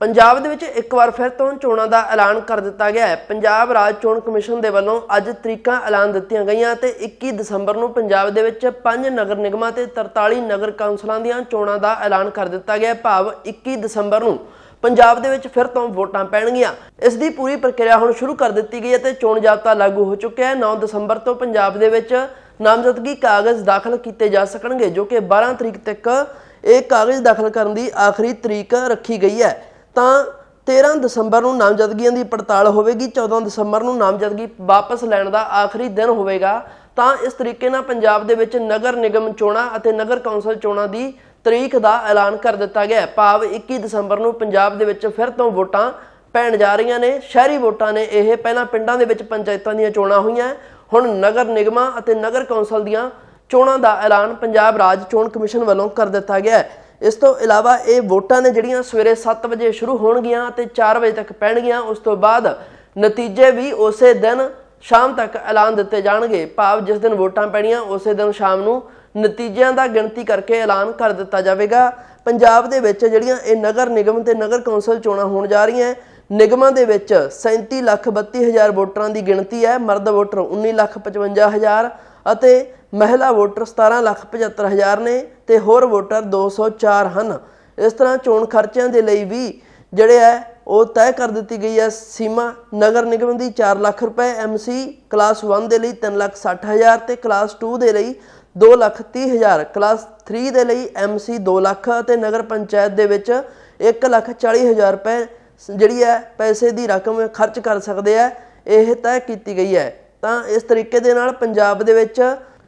ਪੰਜਾਬ ਦੇ ਵਿੱਚ ਇੱਕ ਵਾਰ ਫਿਰ ਤੋਂ ਚੋਣਾਂ ਦਾ ਐਲਾਨ ਕਰ ਦਿੱਤਾ ਗਿਆ ਹੈ। ਪੰਜਾਬ ਰਾਜ ਚੋਣ ਕਮਿਸ਼ਨ ਦੇ ਵੱਲੋਂ ਅੱਜ ਤਰੀਕਾਂ ਐਲਾਨ ਦਿੱਤੀਆਂ ਗਈਆਂ ਤੇ 21 ਦਸੰਬਰ ਨੂੰ ਪੰਜਾਬ ਦੇ ਵਿੱਚ ਪੰਜ ਨਗਰ ਨਿਗਮਾਂ ਤੇ 43 ਨਗਰ ਕੌਂਸਲਾਂ ਦੀਆਂ ਚੋਣਾਂ ਦਾ ਐਲਾਨ ਕਰ ਦਿੱਤਾ ਗਿਆ ਹੈ। ਭਾਵ 21 ਦਸੰਬਰ ਨੂੰ ਪੰਜਾਬ ਦੇ ਵਿੱਚ ਫਿਰ ਤੋਂ ਵੋਟਾਂ ਪੈਣਗੀਆਂ। ਇਸ ਦੀ ਪੂਰੀ ਪ੍ਰਕਿਰਿਆ ਹੁਣ ਸ਼ੁਰੂ ਕਰ ਦਿੱਤੀ ਗਈ ਹੈ ਤੇ ਚੋਣ ਜਾਬਤਾ ਲਾਗੂ ਹੋ ਚੁੱਕਿਆ ਹੈ। 9 ਦਸੰਬਰ ਤੋਂ ਪੰਜਾਬ ਦੇ ਵਿੱਚ ਨਾਮਜ਼ਦਗੀ ਕਾਗਜ਼ ਦਾਖਲ ਕੀਤੇ ਜਾ ਸਕਣਗੇ, ਜੋ ਕਿ 12 ਤਰੀਕ ਤੱਕ ਇਹ ਕਾਗਜ਼ ਦਾਖਲ ਕਰਨ ਦੀ ਆਖਰੀ ਤਰੀਕ ਰੱਖੀ ਗਈ ਹੈ। ਤਾਂ 13 ਦਸੰਬਰ ਨੂੰ ਨਾਮਜ਼ਦਗੀਆਂ ਦੀ ਪੜਤਾਲ ਹੋਵੇਗੀ 14 ਦਸੰਬਰ ਨੂੰ ਨਾਮਜ਼ਦਗੀ ਵਾਪਸ ਲੈਣ ਦਾ ਆਖਰੀ ਦਿਨ ਹੋਵੇਗਾ। ਤਾਂ ਇਸ ਤਰੀਕੇ ਨਾਲ ਪੰਜਾਬ ਦੇ ਵਿੱਚ ਨਗਰ ਨਿਗਮ ਚੋਣਾਂ ਅਤੇ ਨਗਰ ਕੌਂਸਲ ਚੋਣਾਂ ਦੀ ਤਰੀਕ ਦਾ ਐਲਾਨ ਕਰ ਦਿੱਤਾ ਗਿਆ ਹੈ। ਭਾਵ 21 ਦਸੰਬਰ ਨੂੰ ਪੰਜਾਬ ਦੇ ਵਿੱਚ ਫਿਰ ਤੋਂ ਵੋਟਾਂ ਪੈਣ ਜਾ ਰਹੀਆਂ ਨੇ। ਸ਼ਹਿਰੀ ਵੋਟਾਂ ਨੇ ਇਹ ਪਹਿਲਾਂ ਪਿੰਡਾਂ ਦੇ ਵਿੱਚ ਪੰਚਾਇਤਾਂ ਦੀਆਂ ਚੋਣਾਂ ਹੋਈਆਂ। ਹੁਣ ਨਗਰ ਨਿਗਮਾਂ ਅਤੇ ਨਗਰ ਕੌਂਸਲ ਦੀਆਂ ਚੋਣਾਂ ਦਾ ਐਲਾਨ ਪੰਜਾਬ ਰਾਜ ਚੋਣ ਕਮਿਸ਼ਨ ਵੱਲੋਂ ਕਰ ਦਿੱਤਾ ਗਿਆ ਹੈ। ਇਸ ਤੋਂ ਇਲਾਵਾ ਇਹ ਵੋਟਾਂ ਨੇ ਜਿਹੜੀਆਂ ਸਵੇਰੇ 7 ਵਜੇ ਸ਼ੁਰੂ ਹੋਣਗੀਆਂ ਤੇ 4 ਵਜੇ ਤੱਕ ਪੈਣਗੀਆਂ, ਉਸ ਤੋਂ ਬਾਅਦ ਨਤੀਜੇ ਵੀ ਉਸੇ ਦਿਨ ਸ਼ਾਮ ਤੱਕ ਐਲਾਨ ਦਿੱਤੇ ਜਾਣਗੇ। ਭਾਵ ਜਿਸ ਦਿਨ ਵੋਟਾਂ ਪੈਣੀਆਂ, ਉਸੇ ਦਿਨ ਸ਼ਾਮ ਨੂੰ ਨਤੀਜਿਆਂ ਦਾ ਗਿਣਤੀ ਕਰਕੇ ਐਲਾਨ ਕਰ ਦਿੱਤਾ ਜਾਵੇਗਾ। ਪੰਜਾਬ ਦੇ ਵਿੱਚ ਜਿਹੜੀਆਂ ਇਹ ਨਗਰ ਨਿਗਮ ਤੇ ਨਗਰ ਕੌਂਸਲ ਚੋਣਾਂ ਹੋਣ ਜਾ ਰਹੀਆਂ, ਨਿਗਮਾਂ ਦੇ ਵਿੱਚ 37 ਲੱਖ 32 ਹਜ਼ਾਰ ਵੋਟਰਾਂ ਦੀ ਗਿਣਤੀ ਹੈ। ਮਰਦ ਵੋਟਰ 19 ਲੱਖ 55 ਹਜ਼ਾਰ ਅਤੇ ਮਹਿਲਾ ਵੋਟਰ 17 ਲੱਖ 75 ਹਜ਼ਾਰ ਨੇ। ਤੇ ਹੋਰ ਵੋਟਰ 204 ਹਨ। ਇਸ ਤਰ੍ਹਾਂ ਚੋਣ ਖਰਚਿਆਂ ਦੇ ਲਈ ਵੀ ਜਿਹੜੇ ਹੈ, ਉਹ ਤੈਅ ਕਰ ਦਿੱਤੀ ਗਈ ਹੈ ਸੀਮਾ। ਨਗਰ ਨਿਗਮ ਦੀ 4 ਲੱਖ ਰੁਪਏ ਐਮਸੀ ਕਲਾਸ 1 ਦੇ ਲਈ 3 ਲੱਖ 60 ਹਜ਼ਾਰ ਤੇ ਕਲਾਸ 2 ਦੇ ਲਈ 2 ਲੱਖ 30 ਹਜ਼ਾਰ। ਕਲਾਸ 3 ਦੇ ਲਈ ਐਮਸੀ 2 ਲੱਖ ਅਤੇ ਨਗਰ ਪੰਚਾਇਤ ਦੇ ਵਿੱਚ 1 ਲੱਖ 40 ਹਜ਼ਾਰ ਰੁਪਏ ਜਿਹੜੀ ਹੈ, ਪੈਸੇ ਦੀ ਰਕਮ ਖਰਚ ਕਰ ਸਕਦੇ ਆ ਇਹ ਤੈਅ ਕੀਤੀ ਗਈ ਹੈ। ਤਾਂ ਇਸ ਤਰੀਕੇ ਦੇ ਨਾਲ ਪੰਜਾਬ ਦੇ ਵਿੱਚ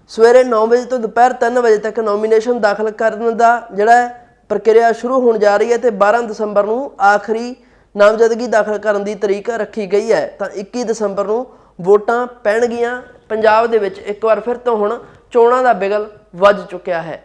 ਸਵੇਰੇ 9 ਵਜੇ ਤੋਂ ਦੁਪਹਿਰ 3 ਵਜੇ ਤੱਕ ਨੋਮੀਨੇਸ਼ਨ ਦਾਖਲ ਕਰਨ ਦਾ ਜਿਹੜਾ ਪ੍ਰਕਿਰਿਆ ਸ਼ੁਰੂ ਹੋਣ ਜਾ ਰਹੀ ਹੈ ਤੇ 12 ਦਸੰਬਰ ਨੂੰ ਆਖਰੀ ਨਾਮਜ਼ਦਗੀ ਦਾਖਲ ਕਰਨ ਦੀ ਤਰੀਕ ਰੱਖੀ ਗਈ ਹੈ। ਤਾਂ 21 ਦਸੰਬਰ ਨੂੰ ਵੋਟਾਂ ਪੈਣਗੀਆਂ। ਪੰਜਾਬ ਦੇ ਵਿੱਚ ਇੱਕ ਵਾਰ ਫਿਰ ਤੋਂ ਹੁਣ ਚੋਣਾਂ ਦਾ ਬਿਗਲ ਵੱਜ ਚੁੱਕਿਆ ਹੈ।